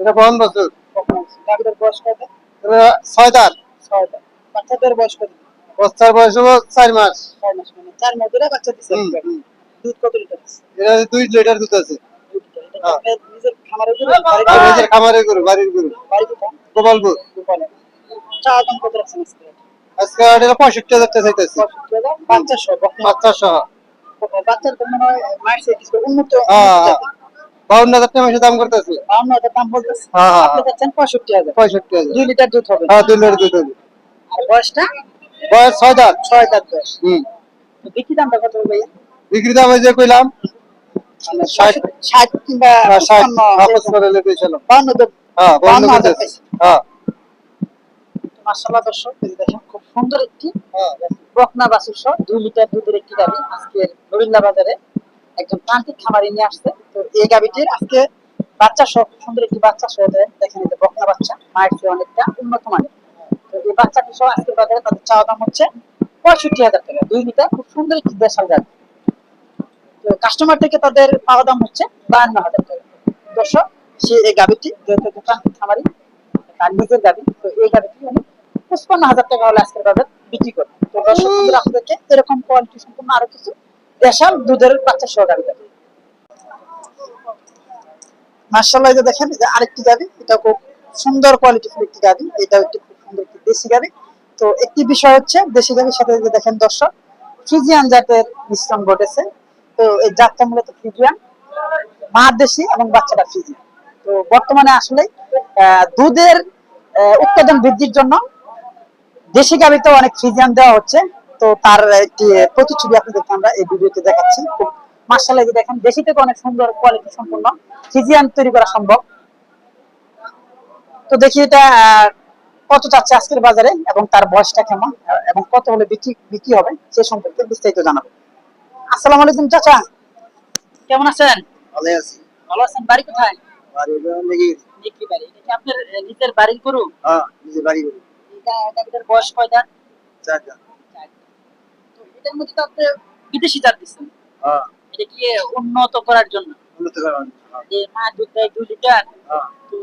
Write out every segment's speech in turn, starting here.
এটা বহন বছর গাভীটার বয়স কত ছয় দাঁত ছয় দাঁত বাচ্চাদের বয়স কত বস্তার বয়স হলো চার মাস। ছয় মাস মানে চার মাস ধরে বাচ্চা দিচ্ছে। দুধ কত লিটার এটা দুই লিটার দুধ আছে। হ্যাঁ। নিজের নিজের খামারের গরু বাড়ির গরু। বাড়ি কোথায় গোপালপুর। গোপালে চা দাম কত রাখছেন আজকে? আজকে এটা পঁয়ষট্টি হাজার টাকা চাইতেছি। বাচ্চা সহ বাচ্চা সহ। বাচ্চার তো মনে হয় মায়ের থেকে উন্নত হ্যাঁ বাউন্ন হাজার টাকা দাম করতেছে? বাউন্ন হাজার দাম বলতেছে। হ্যাঁ, হ্যাঁ, আপনি চাচ্ছেন পঁয়ষট্টি হাজার। পঁয়ষট্টি হাজার। দুই লিটার দুধ হবে। হ্যাঁ দুই লিটার দুধ হবে। আর বয়সটা? বয়স ছয় দাঁত ছয় দাঁত বয়স। হুম। বিক্রি দামটা কত হবে বিক্রি দাম ওই যে কইলাম ষাট। ষাট কিংবা হ্যাঁ, ষাট পঞ্চান্ন, আপস করে লেতে ছিল বাউন্ন হ্যাঁ বাউন্ন বাউন্ন হাজার হ্যাঁ। মাসাল্লাহ দর্শক দেখেন খুব সুন্দর একটি হ্যাঁ। বকনা বাছুর দুই লিটার দুধের একটি গাবি আজকের রবীন্দ্র বাজারে। একজন প্রান্তিক খামারি নিয়ে আসছে। তো এই গাবিটির আজকে বাচ্চা সহ সুন্দর একটি বাচ্চা সহ দেয় দেখেন যে বকনা বাচ্চা, মায়ের চেয়ে অনেকটা উন্নত মানের। তো এই বাচ্চাটি সহ আজকের বাজারে তাদের চাওয়া দাম হচ্ছে পঁয়ষট্টি হাজার টাকা। দুই লিটার, খুব সুন্দর একটি দেশাল গাবি তো কাস্টমার থেকে তাদের পাওয়া দাম হচ্ছে বায়ান্ন হাজার টাকা। দর্শক, সে এই গাবিটি যেহেতু প্রান্তিক খামারি, তার নিজের গাবি তো এই গাবিটি উনি পঁচপান্ন হাজার টাকা হলে আজকের বাজার বিক্রি করে তো দর্শক আপনাদেরকে এরকম কোয়ালিটি সম্পূর্ণ আরও কিছু দেশাল দুধের সহ মার্শাল্লাহ যে দেখেন আরেকটি এটা খুব সুন্দর একটি এটা একটি খুব সুন্দর একটি দেশি তো একটি বিষয় হচ্ছে, দেশি সাথে দেখেন দর্শক, ফ্রিজিয়ান জাতের মিশ্রণ ঘটেছে। তো এই জাতটা মূলত ফ্রিজিয়ান, মা দেশি এবং বাচ্চাটা ফ্রিজিয়ান। তো বর্তমানে আসলে দুধের উৎপাদন বৃদ্ধির জন্য দেশি গাবিতে অনেক ফ্রিজিয়ান দেওয়া হচ্ছে। তো তার একটি প্রতিচ্ছবি আপনাদেরকে আমরা এই ভিডিওতে দেখাচ্ছি। খুব মার্শাল্লাহ যে দেখেন দেশি থেকে অনেক সুন্দর কোয়ালিটি সম্পূর্ণ ফ্রিজিয়ান তৈরি করা সম্ভব। তো দেখি এটা কত চাচ্ছে আজকের বাজারে এবং তার বয়সটা কেমন এবং কত হলে বিক্রি বিক্রি হবে সে সম্পর্কে বিস্তারিত জানাব। আসসালামু আলাইকুম চাচা। কেমন আছেন? ভালো আছি। ভালো আছেন বাড়ি কোথায়? বাড়ি নাকি বিক্রি বাড়ি। এটা কি আপনার নিজের বাড়ির গরু? হ্যাঁ নিজে বাড়ি গরু। এটা এটার বয়স কয়টা? চার দাঁত মধ্যে তো আপনি বিদেশি জাত দিচ্ছেন। হ্যাঁ। এটা কি উন্নত করার জন্য? উন্নত করার যে মা দুধ দেয় দুই লিটার হ্যাঁ। তো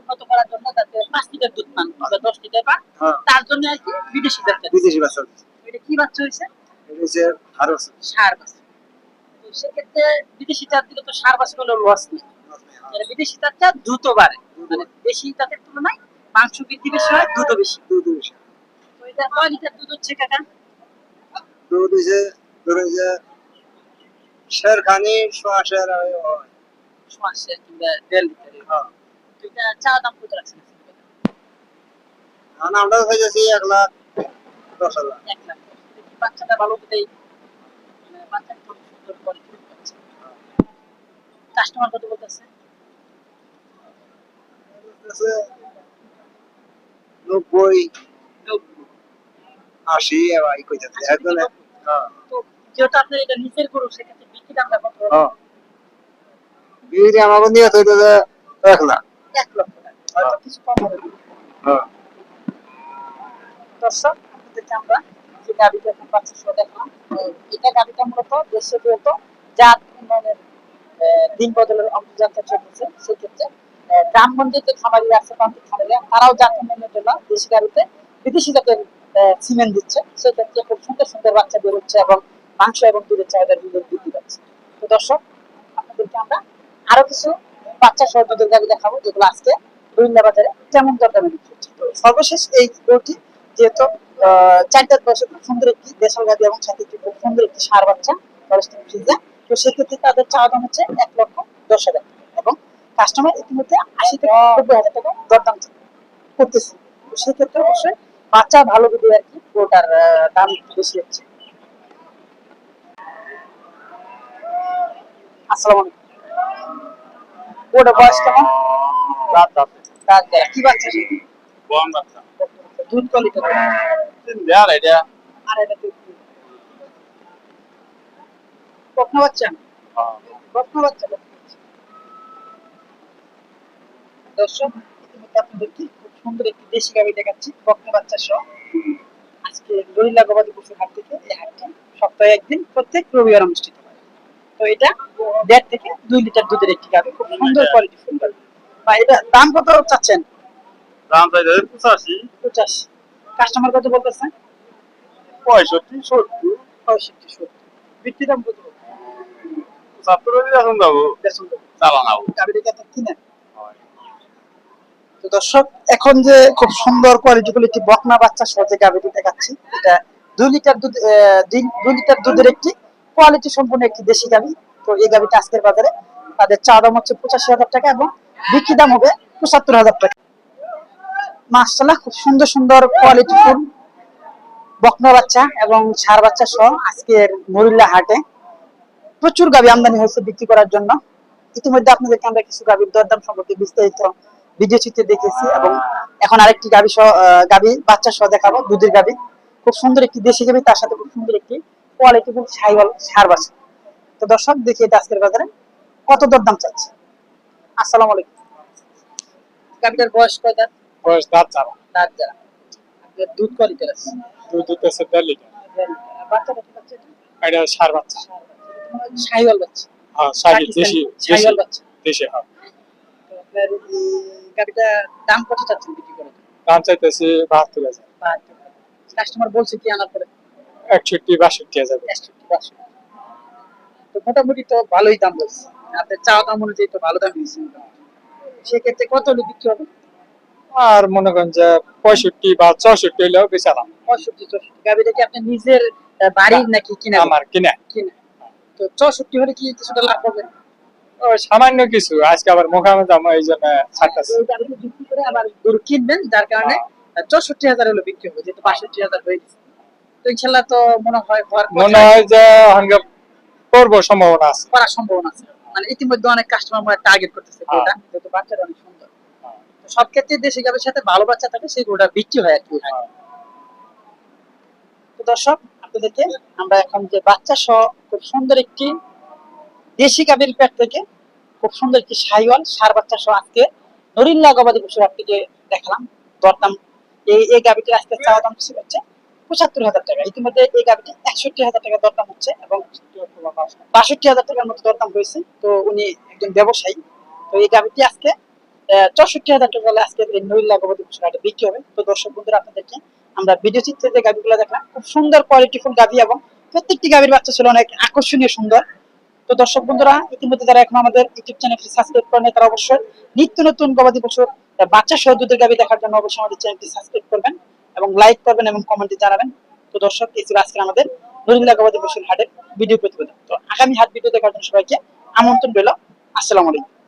উন্নত করার জন্য তাতে পাঁচ লিটার দুধ পান বা দশ লিটার পান হ্যাঁ। তার জন্য আর কি বিদেশি জাত বিদেশি বাচ্চা এটা কি বাচ্চা হয়েছে? এটা হচ্ছে আরও সার বাচ্চা। সেক্ষেত্রে বিদেশি জাত দিলে তো সার বাচ্চা হলে লস নেই। বিদেশি জাতটা দ্রুত বাড়ে। মানে দেশি জাতের তুলনায় মাংস বৃদ্ধি বেশি হয় দুধও বেশি। দুধ বেশি তো এটা কয় লিটার দুধ হচ্ছে কাকা? হচ্ছে ধরুন যে শের খানি সোয়া শের হয়। সোয়াশের কিংবা দেড় লিটার হ্যাঁ। এটা চা দাম কত রাখছেন আর আমরা হয়ে যাচ্ছি এক লাখ দশ হাজার। এক লাখ বাচ্চাটা ভালো দিতেই মানে বাচ্চাটা খুব সুন্দর কোয়ালিটি কাস্টমার কত বলতেছে? নব্বই আশি একজন তো যেহেতু আপনার এটা নিচের গরু সেক্ষেত্রে বিক্রি কত? হ্যাঁ। আমাকে নিয়ে তো এটা এক লাখ। এক লক্ষ টাকা। হয়তো কিছু কম হবে। হ্যাঁ। দর্শক আপনাদেরকে আমরা যে গাবিটা এখন বাচ্চা সহ দেখলাম। এটা গাবিটা মূলত দেশে যেহেতু জাত উন্নয়নের দিন বদলের অন্তর্জাতটা চলতেছে সেক্ষেত্রে গ্রামগঞ্জে যে খামারি আছে প্রান্তিক তারাও জাত উন্নয়নের জন্য দেশি গাবিতে বিদেশি জাতের সিমেন্ট দিচ্ছে। সেক্ষেত্রে খুব সুন্দর সুন্দর বাচ্চা বেরোচ্ছে এবং মাংস এবং দুধের চাহিদা বৃদ্ধি পাচ্ছে। তো দর্শক, আপনাদেরকে আমরা আরও কিছু বাচ্চা সহ দুধের গাবি দেখাবো, যেগুলো আজকে রবীন্দ্র বাজারে কেমন দরদামে বিক্রি হচ্ছে। তো সর্বশেষ এই গরুটি যেহেতু চারটার বয়সে খুব সুন্দর একটি দেশাল গাভি এবং সাথে একটি খুব সুন্দর একটি সার বাচ্চা ফরেস্টিং ফ্রিজা। তো সেক্ষেত্রে তাদের চাওয়া দাম হচ্ছে এক লক্ষ দশ হাজার এবং কাস্টমার ইতিমধ্যে আশি থেকে নব্বই হাজার টাকা দরদাম করতেছে। সেক্ষেত্রে অবশ্যই বাচ্চা ভালো যদি আর কি ওটার দাম বেশি হচ্ছে। আসসালামু আলাইকুম। ওটা বয়স কেমন? রাত রাত তার কি বাচ্চা দুধ কোয়ালিটি দেয়ার এটা। আর এটা দুধ কখনো বাচ্চা? কখনো বাচ্চা? বাচ্চা। দর্শক সুন্দর একটি দেশি গাভি দেখাচ্ছি বকনা বাচ্চা সহ। আজকে গরিলা গবাদি পশুর হাট থেকে এই হাটটি সপ্তাহে একদিন প্রত্যেক রবিবার অনুষ্ঠিত হয়। তো এটা দেড় থেকে দুই লিটার দুধের একটি গাভি খুব সুন্দর কোয়ালিটি ফুল বা এটা দাম কত চাচ্ছেন? দাম চাইতে পঁচাশি। পঁচাশ। কাস্টমার কত বলতেছে? পঁয়ষট্টি সত্তর। পঁয়ষট্টি সত্তর। বিক্রি দাম কত? পঁচাত্তর এখন যাব চালানাও গাভি দেখে আপনি কিনেন তো দর্শক, এখন যে খুব সুন্দর কোয়ালিটি একটি বকনা বাচ্চা সহ যে গাভিটি দেখাচ্ছি, এটা দুই লিটার দুধ দুই- লিটার দুধের একটি কোয়ালিটি সম্পূর্ণ একটি দেশি গাভি। তো এই গাভিটা আজকের বাজারে তাদের চা দাম হচ্ছে পঁচাশি হাজার টাকা এবং বিক্রি দাম হবে পঁচাত্তর হাজার টাকা। মাসাল্লাহ খুব সুন্দর সুন্দর কোয়ালিটি ফুল বকনা বাচ্চা এবং সার বাচ্চা সহ আজকের মরিল্লা হাটে প্রচুর গাভি আমদানি হয়েছে বিক্রি করার জন্য। ইতিমধ্যে আপনাদেরকে আমরা কিছু গাভীর দরদাম সম্পর্কে বিস্তারিত ভিডিও চিত্রে দেখেছি এবং এখন আরেকটি গাভী সহ গাভী বাচ্চা সহ দেখাবো দুধের গাভী। খুব সুন্দর একটি দেশি গাভী তার সাথে খুব সুন্দর একটি কোয়ালিটি খুব সাইওয়াল সার বাচ্চা। তো দর্শক দেখি এটা আজকের বাজারে কত দরদাম চাচ্ছে। আসসালামু আলাইকুম। গাভীটার বয়স কয় দাঁত? বয়স দাঁত চালা দাঁত যারা দুধ কোয়ালিটির আছে? দুধ দিতেছে দেড় লিটার। বাচ্চাটা কি বাচ্চা? এটা সার বাচ্চা। সাইওয়াল বাচ্চা। হ্যাঁ সাইকেল দেশি দেশি বাচ্চা। দেশি হ্যাঁ। আপনার গাভীটা দাম কত চাচ্ছেন বিক্রি করার দাম চাইতেছে বাহাত্তর হাজার। কাস্টমার বলছে কি আনার পরে? একষট্টি বাষট্টি হাজার একষট্টি বাষট্টি। তো মোটামুটি তো ভালোই দাম বলছে। আপনার চাওয়া দাম অনুযায়ী তো ভালো দাম দিয়েছে সেক্ষেত্রে কত হলে বিক্রি হবে? আর মনে করেন যে পঁয়ষট্টি বা চৌষট্টি হলেও বেচালাম পঁয়ষট্টি চৌষট্টি। গাড়িটা কি আপনি নিজের বাড়ির নাকি কিনা? আমার কিনে। কিনা। তো চৌষট্টি হলে কি কিছুটা লাভ হবে? সামান্য কিছু। আজকে আবার মোকামে যাব এই জন্য ছাড়তেছে। আবার গরু কিনবেন যার কারণে চৌষট্টি হাজার হলে বিক্রি হবে যেহেতু বাষট্টি হাজার হয়ে গেছে। তো ইনশাল্লাহ তো মনে হয় মনে হয় যে হঙ্গে করব সম্ভাবনা আছে। করার সম্ভাবনা আছে। মানে ইতিমধ্যে অনেক কাস্টমার মনে টার্গেট করতেছে হ্যাঁ। গরুটা যেহেতু বাচ্চাটা অনেক সুন্দর। তো সব ক্ষেত্রে দেশি গাভীর সাথে ভালো বাচ্চা থাকে সেই গরুটা বিক্রি হয় আর কি। হ্যাঁ। তো দর্শক আপনাদেরকে আমরা এখন যে বাচ্চা সহ খুব সুন্দর একটি দেশি গাভীর পেট থেকে খুব সুন্দর একটি সাইওয়াল, সার বাচ্চা সহ আজকে নরিল্লা গবাদি পশুর থেকে দেখালাম। দরদাম, এই এই গাভীটির আজকে চাওয়া দাম ছিল হচ্ছে পঁচাত্তর হাজার টাকা। ইতিমধ্যে এই গাভীটি একষট্টি হাজার টাকা দরদাম হচ্ছে এবং বাষট্টি হাজার টাকার মতো দরদাম হয়েছে তো উনি একজন ব্যবসায়ী। তো এই গাভীটি আজকে চৌষট্টি হাজার টাকা আজকে এই নরিল্লা গবাদি পশুর হাটে বিক্রি হবে। তো দর্শক বন্ধুরা, আপনাদেরকে আমরা ভিডিও চিত্রে যে গাভীগুলো দেখলাম, খুব সুন্দর কোয়ালিটিফুল গাভী এবং প্রত্যেকটি গাভীর বাচ্চা ছিল অনেক আকর্ষণীয় সুন্দর। তো দর্শক বন্ধুরা, ইতিমধ্যে যারা এখন আমাদের ইউটিউব চ্যানেলটি সাবস্ক্রাইব করেন তারা অবশ্যই নিত্য নতুন গবাদি পশুর বাচ্চা সহ দুধের গাবি দেখার জন্য অবশ্যই আমাদের চ্যানেলটি সাবস্ক্রাইব করবেন এবং লাইক করবেন এবং কমেন্টে জানাবেন। তো দর্শক, এই ছিল আজকে আমাদের নরিল্লা গবাদি পশুর হাটের ভিডিও প্রতিবেদন। তো আগামী হাট ভিডিও দেখার জন্য সবাইকে আমন্ত্রণ রইল। আসসালামু আলাইকুম।